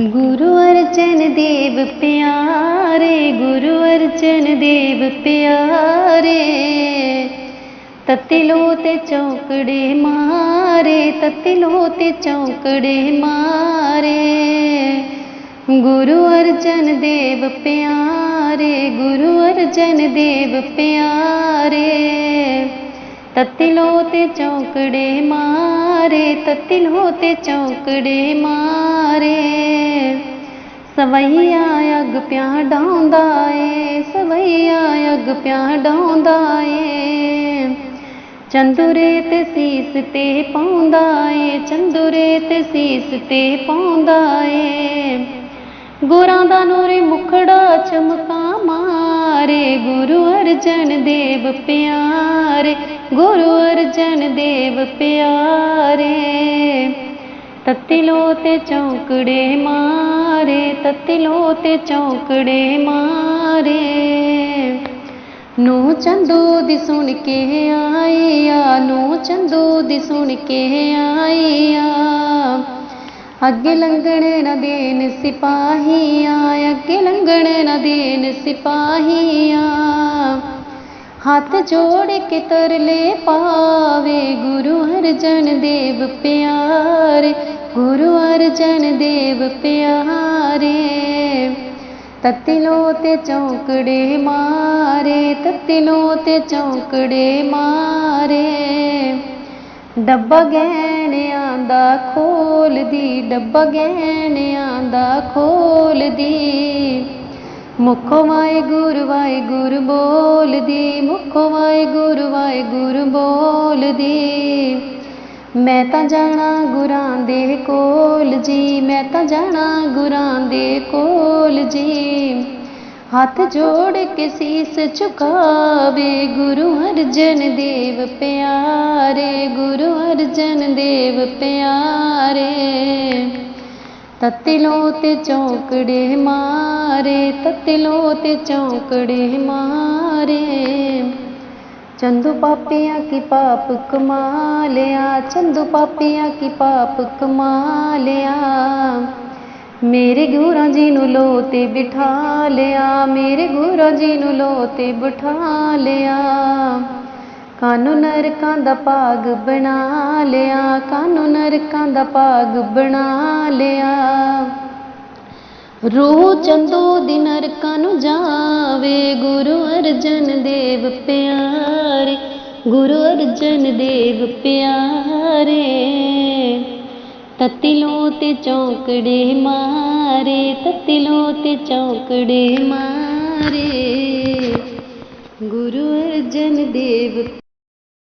ਗੁਰੂ ਅਰਜਨ ਦੇਵ ਪਿਆਰੇ, ਗੁਰੂ ਅਰਜਨ ਦੇਵ ਪਿਆਰੇ। ਤਤਿਲੋ ਤੇ ਚੌਕੜੇ ਮਾਰੇ, ਤਤਿਲੋ ਤੇ ਚੌਕੜੇ ਮਾਰੇ। ਗੁਰੂ ਅਰਜਨ ਦੇਵ ਪਿਆਰੇ, ਗੁਰੂ ਅਰਜਨ ਦੇਵ ਪਿਆਰੇ। ਤਤਿਲੋ ਤੇ ਚੌਕੜੇ ਮਾਰੇ, ਤਤਿਲੋ ਤੇ ਚੌਕੜੇ ਮਾਰੇ। ਸਵਈਆ ਅਗ ਪਿਆ ਡਾਉਂਦਾ ਏ, ਸਵਈਆ ਅਗ ਪਿਆ ਡਾਉਂਦਾ ਏ। ਚੰਦੁਰੇ ਤੇ ਸੀਸ ਤੇ ਪਾਉਂਦਾ ਏ, ਚੰਦੁਰੇ ਤੇ ਸੀਸ ਤੇ ਪਾਉਂਦਾ ਏ। ਗੁਰਾਂ ਦਾ ਨੂਰੇ ਮੁਖੜਾ ਚਮਕਾ ਮਾਰੇ, ਗੁਰੂ ਅਰਜਨ ਦੇਵ ਪਿਆਰੇ, ਗੁਰੂ ਅਰਜਨ ਦੇਵ ਪਿਆਰੇ। ਤਤਿਲੋ ਤੇ ਚੌਕੜੇ ਮਾਰੇ, ਤਤਿਲੋ ਤੇ ਚੌਕੜੇ ਮਾਰੇ। ਨੂੰ ਚੰਦੂ ਦੀ ਸੁਣ ਕੇ ਆਈਆ ਨੂੰ ਚੰਦੂ ਦੀ ਸੁਣ ਕੇ ਆਈਆ ਅੱਗੇ ਲੰਘਣ ਨਾ ਦੇਣ ਸਿਪਾਹੀਆਂ, ਅੱਗੇ ਲੰਘਣ ਨਾ ਦੇਣ ਸਿਪਾਹੀਆਂ। ਹੱਥ ਜੋੜ ਕੇ ਤਰਲੇ ਪਾਵੇ ਗੁਰੂ ਅਰਜਨ ਦੇਵ ਪਿਆਰੇ, ਗੁਰੂ ਅਰਜਨ ਦੇਵ ਪਿਆਰੇ। ਤਤਿਲੋ ਤੇ ਚੌਂਕੜੇ ਮਾਰੇ, ਤਤਿਲੋ ਤੇ ਚੌਂਕੜੇ ਮਾਰੇ। ਡੱਬਾ ਗਹਿਣਿਆਂ ਦਾ ਖੋਲਦੀ, ਡੱਬਾ ਗਹਿਣਿਆਂ ਦਾ ਖੋਲਦੀ। ਮੁਖੋ ਵਾਹਿਗੁਰੂ ਵਾਹਿਗੁਰੂ ਬੋਲਦੀ ਮੁਖੋ ਵਾਹਿਗੁਰੂ ਵਾਹਿਗੁਰੂ ਬੋਲਦੀ। ਮੈਂ ਤਾਂ ਜਾਣਾ ਗੁਰਾਂ ਦੇ ਕੋਲ ਜੀ, ਮੈਂ ਤਾਂ ਜਾਣਾ ਗੁਰਾਂ ਦੇ ਕੋਲ ਜੀ। ਹੱਥ ਜੋੜ ਕੇ ਸੀਸ ਝੁਕਾਵੇ, ਗੁਰੂ ਅਰਜਨ ਦੇਵ ਪਿਆਰੇ, ਗੁਰੂ ਅਰਜਨ ਦੇਵ ਪਿਆਰੇ। ਤਤਿਲੋ ਤੇ ਚੌਕੜੇ ਮਾਰੇ ਤਤਿਲੋ ਤੇ ਚੌਕੜੇ ਮਾਰੇ। ਚੰਦੂ ਪਾਪੀਆਂ ਕੀ ਪਾਪ ਕਮਾ ਲਿਆ, ਚੰਦੂ ਪਾਪੀਆਂ ਕੀ ਪਾਪ ਕਮਾ ਲਿਆ। ਮੇਰੇ ਗੁਰਾਂ ਜੀ ਨੂੰ ਲੋ ਤੇ ਬਿਠਾ ਲਿਆ, ਮੇਰੇ ਗੁਰਾਂ ਜੀ ਨੂੰ ਲੋ ਤੇ ਬਿਠਾ ਲਿਆ। ਕਾਨੂੰ ਨਰਕਾਂ ਦਾ ਭਾਗ ਬਣਾ ਲਿਆ ਕਾਨੂੰ ਨਰਕਾਂ ਦਾ ਭਾਗ ਬਣਾ ਲਿਆ। ਰੂਹ ਚੰਦੂ ਦੀ ਨਰਕਾਂ ਨੂੰ ਜਾਵੇ, ਗੁਰੂ ਅਰਜਨ ਦੇਵ ਪਿਆਰੇ, ਗੁਰੂ ਅਰਜਨ ਦੇਵ ਪਿਆਰੇ। ਤਤਿਲੋ ਤੇ ਚੌਂਕੜੇ ਮਾਰੇ, ਤਤਿਲੋ ਤੇ ਚੌਂਕੜੇ ਮਾਰੇ, ਗੁਰੂ ਅਰਜਨ ਦੇਵ